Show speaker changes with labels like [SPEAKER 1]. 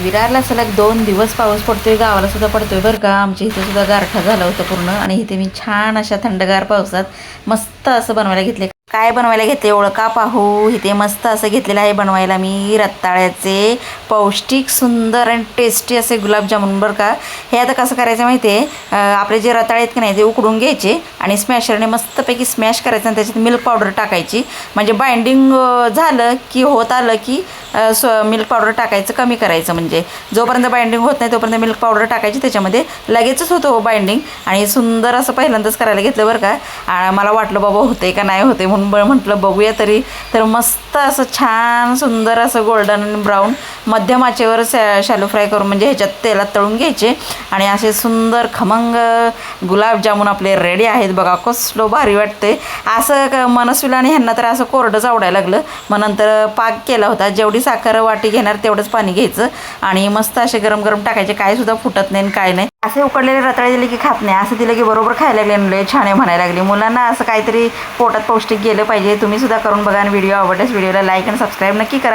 [SPEAKER 1] विरारला सलग दोन दिवस पाऊस पडतोय गावाला सुद्धा पडतोय बरं का. आमच्या इथे सुद्धा गारठा झाला होता पूर्ण. आणि इथे मी छान अशा थंडगार पावसात मस्त असं बनवायला घेतले काय बनवायला घेतले ओळखा पाहू. इथे मस्त असं घेतलेलं आहे बनवायला मी रताळ्याचे. पौष्टिक सुंदर आणि टेस्टी असे गुलाबजामुन बरं का. हे आता कसं करायचं माहिती आहे? आपले जे रताळे आहेत की नाही ते उकडून घ्यायचे आणि स्मॅशरने मस्तपैकी स्मॅश करायचं आणि त्याच्यात मिल्क पावडर टाकायची. म्हणजे बाइंडिंग झालं की होत आलं की सो स्व मिल्क पावडर टाकायचं कमी करायचं म्हणजे. जोपर्यंत बाइंडिंग होत नाही तोपर्यंत मिल्क पावडर टाकायची. त्याच्यामध्ये लगेचच होतो हो बाइंडिंग आणि सुंदर असं पहिल्यांदाच करायला घेतलं बरं का. मला वाटलं बाबा होते का नाही होते म्हणून म्हटलं बघूया तरी. तर मस्त असं छान सुंदर असं गोल्डन आणि ब्राऊन मध्यम आचेवर शॅ शॅलो फ्राय करून म्हणजे ह्याच्यात तेलात तळून घ्यायचे. आणि असे सुंदर खमंग गुलाबजामुन आपले रेडी आहेत बघा. कसलो भारी वाटते असं क- आणि ह्यांना तर असं कोरडंच आवडायला लागलं. मग नंतर पाक केला होता. जेवढी साखर वाटी घेणार तेवढंच पाणी घ्यायचं. आणि मस्त असे गरम गरम टाकायचे. काय सुद्धा फुटत नाही काय नाही. असे उकडलेले रताळे दिले की खात नाही. असं दिलं की बरोबर खायला लागले छान आहे म्हणायला लागली. मुलांना असं काहीतरी पोटात पौष्टिक गेलं पाहिजे. तुम्ही सुद्धा करून बघा आणि व्हिडिओ आवडल्यास व्हिडिओला लाईक आणि सबस्क्राईब नक्की करा.